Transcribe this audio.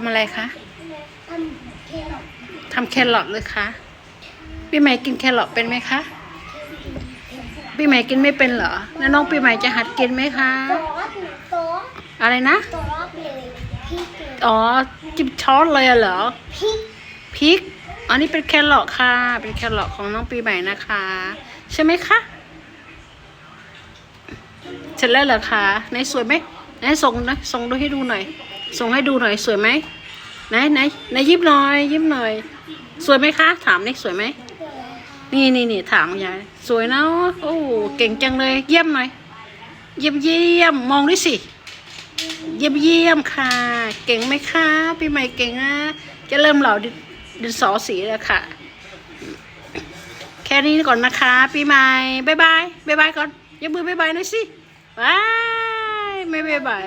ำอะไรคะทำเครอททำแครอทเลยคะพี่ใหม่กินแครอทเป็นไหมคะพี่ใหม่กินไม่เป็นเหรอแล้วน้องปีใหม่จะหัดกินไหมคะซอสซอสอะไรนะซอสเลยพริกเลยอ๋อจิบช้อนเลยอะเหรอพริกพริกอันนี้เป็นแครอทค่ะ เป็นแครอทของน้องปีใหม่นะคะ ใช่ไหมคะเสร็จแล้วเหรอคะไหนสวยไหมไหนส่งนะส่งดูให้ดูหน่อย ส่งให้ดูหน่อยสวยไหมไหนไหนไหนยิ้มหน่อยยิ้มหน่อย สวยไหมคะ ถามนี่สวยไหมนี่นี่นี่ถามยายสวยเนาะโอ้เก่งจังเลยเยี่ยมหน่อยเยี่ยมเยี่ยมมองด้วยสิ เยี่ยมเยี่ยมค่ะ เก่งไหมคะปีใหม่เก่งนะจะเริ่มเหล่าดินดินสอสีแล้วค่ะ แค่นี้ก่อนนะคะปีใหม่บายบายบายบายก่อนยกมือบายบายหน่อยสิบายไม่บายบาย